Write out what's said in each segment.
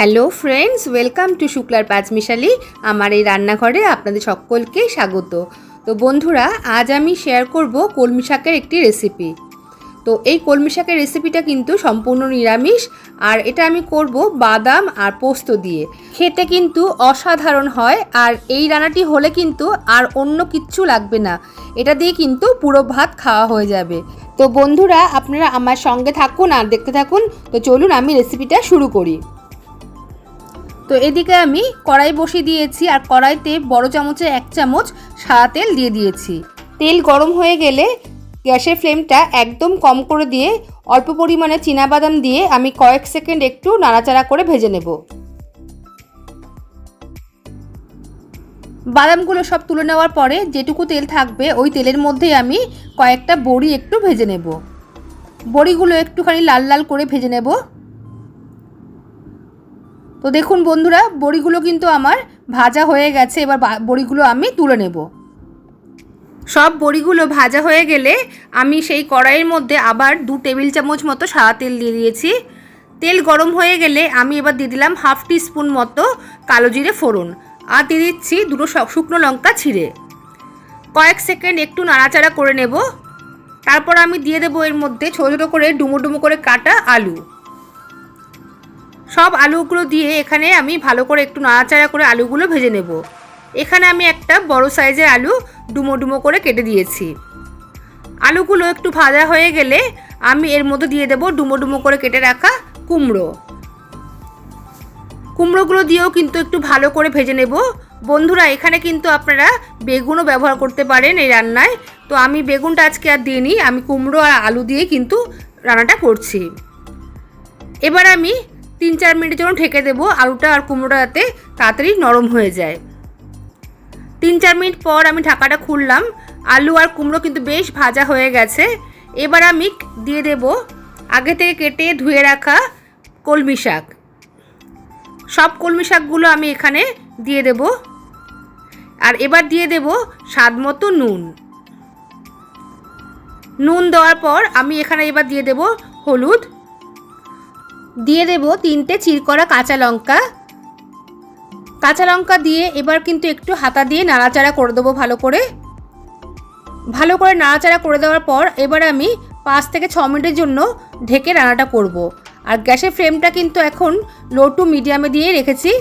Hello friends, welcome to শুক্লার পাঁচমিশালি। আমার এই রান্নাঘরে আপনাদের সকলকে স্বাগত। তো বন্ধুরা, আজ আমি শেয়ার করব কলমি শাকের একটি রেসিপি তো এই কলমি শাকের রেসিপিটা কিন্তু সম্পূর্ণ নিরামিষ, আর এটা আমি করব বাদাম আর পোস্ত দিয়ে। খেতে কিন্তু অসাধারণ হয়, আর এই রান্নাটি হলে কিন্তু আর অন্য কিচ্ছু লাগবে না। এটা দিয়ে কিন্তু পুরো ভাত খাওয়া হয়ে যাবে। তো বন্ধুরা, আপনারা আমার সঙ্গে থাকুন আর দেখতে থাকুন। তো চলুন আমি রেসিপিটা শুরু করি। তো এদিকে আমি কড়াই বসিয়ে দিয়েছি আর কড়াইতে বড় চামচে এক চামচ সাদা তেল দিয়ে দিয়েছি। তেল গরম হয়ে গেলে গ্যাসের ফ্লেমটা একদম কম করে দিয়ে অল্প পরিমাণে বাদাম দিয়ে আমি কয়েক সেকেন্ড একটু নাড়াচাড়া করে ভেজে নেব। বাদামগুলো সব তুলে নেওয়ার পরে যেটুকু তেল থাকবে ওই তেলের মধ্যেই আমি কয়েকটা বড়ি একটু ভেজে নেব। বড়িগুলো একটুখানি লাল লাল করে ভেজে নেব। তো দেখুন বন্ধুরা, বড়িগুলো কিন্তু আমার ভাজা হয়ে গেছে, এবার বড়িগুলো আমি তুলে নেব। সব বড়িগুলো ভাজা হয়ে গেলে আমি সেই কড়াইয়ের মধ্যে আবার দু টেবিল চামচ মতো সাদা তেল দিয়ে দিয়েছি। তেল গরম হয়ে গেলে আমি এবার দিয়ে দিলাম হাফ টি স্পুন মতো কালো জিরে ফোড়ন আর দিয়ে দিচ্ছি দুটো শুকনো লঙ্কা ছিঁড়ে। কয়েক সেকেন্ড একটু নাড়াচাড়া করে নেব। তারপর আমি দিয়ে দেবো এর মধ্যে ছোটো ছোটো করে ডুমো ডুমো করে কাটা আলু। সব আলুগুলো দিয়ে এখানে আমি ভালো করে একটু নাড়াচাড়া করে আলুগুলো ভেজে নেব। এখানে আমি একটা বড় সাইজের আলু ডুমো ডুমো করে কেটে দিয়েছি। আলুগুলো একটু ভাজা হয়ে গেলে আমি এর মধ্যে দিয়ে দেবো ডুমো ডুমো করে কেটে রাখা কুমড়ো। কুমড়োগুলো দিয়েও কিন্তু একটু ভালো করে ভেজে নেব। বন্ধুরা, এখানে কিন্তু আপনারা বেগুনও ব্যবহার করতে পারেন এই রান্নায়। তো আমি বেগুনটা আজকে আর দিইনি, আমি কুমড়ো আর আলু দিয়ে কিন্তু রান্নাটা করছি। এবার আমি তিন চার মিনিটের জন্য ঢেকে দেবো আলুটা আর কুমড়োটা যাতে তাড়াতাড়ি নরম হয়ে যায়। তিন চার মিনিট পর আমি ঢাকাটা খুললাম। আলু আর কুমড়ো কিন্তু বেশ ভাজা হয়ে গেছে। এবার আমি দিয়ে দেব আগে থেকে কেটে ধুয়ে রাখা কলমি শাক। সব কলমি শাকগুলো আমি এখানে দিয়ে দেব। আর এবার দিয়ে দেব স্বাদ মতো নুন। নুন দেওয়ার পর আমি এখানে এবার দিয়ে দেব হলুদ দিয়ে দেব তিনটে চির করা কাঁচা লঙ্কা। কাঁচা লঙ্কা দিয়ে এবার কিন্তু একটু হাতা দিয়ে নাড়াচাড়া করে দেবো ভালো করে। ভালো করে নাড়াচাড়া করে দেওয়ার পর এবার আমি পাঁচ থেকে ছ মিনিটের জন্য ঢেকে রান্নাটা করব। আর গ্যাসের ফ্লেমটা কিন্তু এখন লো টু মিডিয়ামে দিয়ে রেখেছি।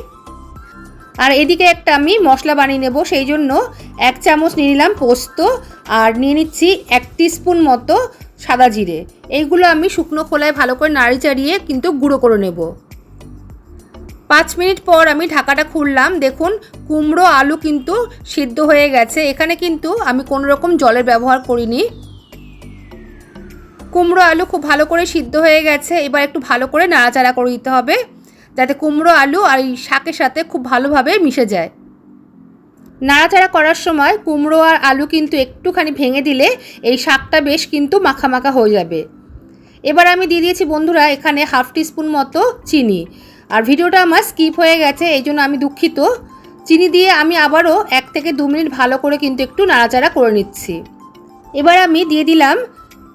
আর এদিকে একটা আমি মশলা বানিয়ে নেব, সেই জন্য এক চামচ নিয়ে নিলাম পোস্ত। আর নিয়ে নিচ্ছি এক স্পুন মতো সাদা জিরে। এইগুলো আমি শুকনো খোলায় ভালো করে নাড়ি চাড়িয়ে কিন্তু গুঁড়ো করে নেব। পাঁচ মিনিট পর আমি ঢাকাটা খুললাম। দেখুন, কুমড়ো, আলু কিন্তু সিদ্ধ হয়ে গেছে। এখানে কিন্তু আমি কোনো রকম জলের ব্যবহার করিনি। কুমড়ো, আলু খুব ভালো করে সিদ্ধ হয়ে গেছে। এবার একটু ভালো করে নাড়াচাড়া করে দিতে হবে, যাতে কুমড়ো, আলু আর এই শাকের সাথে খুব ভালোভাবে মিশে যায়। নাড়াচাড়া করার সময় কুমড়ো আর আলু কিন্তু একটুখানি ভেঙে দিলে এই শাকটা বেশ কিন্তু মাখা মাখা হয়ে যাবে। এবার আমি দিয়ে দিয়েছি বন্ধুরা এখানে হাফ টিস্পুন মতো চিনি। আর ভিডিওটা আমার স্কিপ হয়ে গেছে, এই জন্য আমি দুঃখিত। চিনি দিয়ে আমি আবারও এক থেকে দু মিনিট ভালো করে কিন্তু একটু নাড়াচাড়া করে নিচ্ছি। এবার আমি দিয়ে দিলাম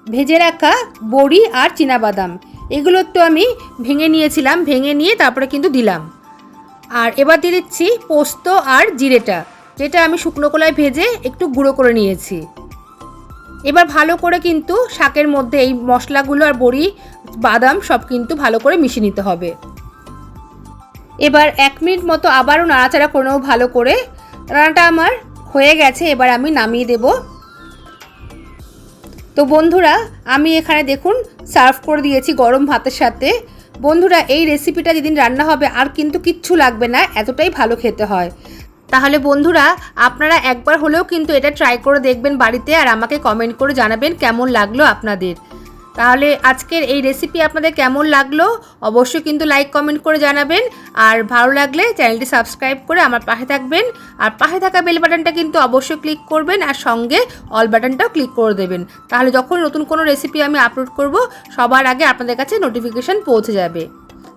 ভেজে রাখা বড়ি আর বাদাম এগুলো একটু আমি ভেঙে নিয়েছিলাম, ভেঙে নিয়ে তারপরে কিন্তু দিলাম। আর এবার দিয়ে দিচ্ছি পোস্ত আর জিরেটা। যেটা আমি শুকনো কলায় ভেজে একটু গুঁড়ো করে নিয়েছি। এবার ভালো করে কিন্তু শাকের মধ্যে এই মশলাগুলো আর বড়ি, বাদাম সব কিন্তু ভালো করে মিশিয়ে নিতে হবে। এবার এক মিনিট মতো আবারও নাড়াচাড়া করে নেব ভালো করে। রান্নাটা আমার হয়ে গেছে, এবার আমি নামিয়ে দেব। তো বন্ধুরা, আমি এখানে দেখুন সার্ভ করে দিয়েছি গরম ভাতের সাথে। বন্ধুরা, এই রেসিপিটা যেদিন রান্না হবে আর কিন্তু কিচ্ছু লাগবে না, এতটাই ভালো খেতে হয়। তাহলে বন্ধুরা, আপনারা একবার হলেও কিন্তু এটা ট্রাই করে দেখবেন বাড়িতে আর আমাকে কমেন্ট করে জানাবেন কেমন লাগল আপনাদের। তাহলে আজকের এই রেসিপি আপনাদের কেমন লাগল, অবশ্যই কিন্তু লাইক কমেন্ট করে জানাবেন। আর ভালো লাগলে চ্যানেলটি সাবস্ক্রাইব করে আমার পাশে থাকবেন। আর পাশে থাকা বেল বাটনটা কিন্তু অবশ্যই ক্লিক করবেন আর সঙ্গে অল বাটনটাও ক্লিক করে দেবেন। তাহলে যখন নতুন কোনো রেসিপি আমি আপলোড করব, সবার আগে আপনাদের কাছে নোটিফিকেশান পৌঁছে যাবে।